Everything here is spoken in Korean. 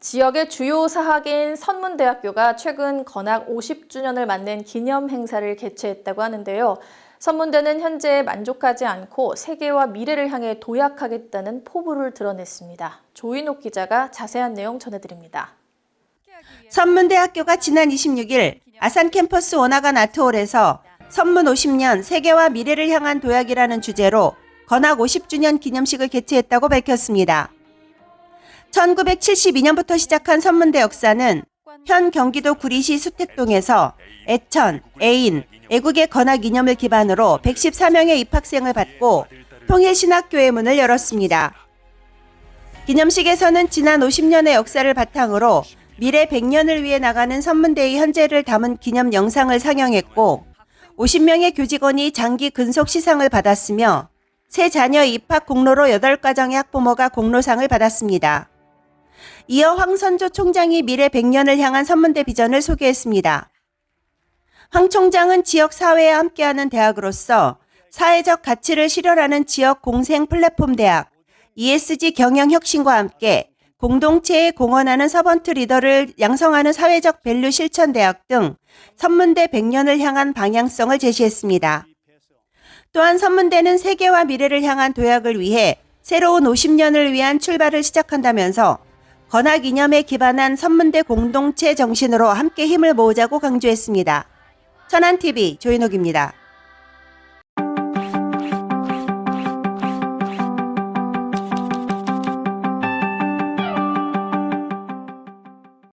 지역의 주요 사학인 선문대학교가 최근 건학 50주년을 맞는 기념 행사를 개최했다고 하는데요. 선문대는 현재 만족하지 않고 세계와 미래를 향해 도약하겠다는 포부를 드러냈습니다. 조인옥 기자가 자세한 내용 전해드립니다. 선문대학교가 지난 26일 아산 캠퍼스 원화관 아트홀에서 선문 50년 세계와 미래를 향한 도약이라는 주제로 건학 50주년 기념식을 개최했다고 밝혔습니다. 1972년부터 시작한 선문대 역사는 현 경기도 구리시 수택동에서 애천, 애인, 애국의 건학 이념을 기반으로 114명의 입학생을 받고 통일신학교의 문을 열었습니다. 기념식에서는 지난 50년의 역사를 바탕으로 미래 100년을 위해 나가는 선문대의 현재를 담은 기념 영상을 상영했고 50명의 교직원이 장기 근속 시상을 받았으며 새 자녀 입학 공로로 8가정의 학부모가 공로상을 받았습니다. 이어 황선조 총장이 미래 100년을 향한 선문대 비전을 소개했습니다. 황 총장은 지역 사회에 함께하는 대학으로서 사회적 가치를 실현하는 지역 공생 플랫폼 대학, ESG 경영 혁신과 함께 공동체에 공헌하는 서번트 리더를 양성하는 사회적 밸류 실천 대학 등 선문대 100년을 향한 방향성을 제시했습니다. 또한 선문대는 세계와 미래를 향한 도약을 위해 새로운 50년을 위한 출발을 시작한다면서 건학 이념에 기반한 선문대 공동체 정신으로 함께 힘을 모으자고 강조했습니다. 천안TV 조인옥입니다.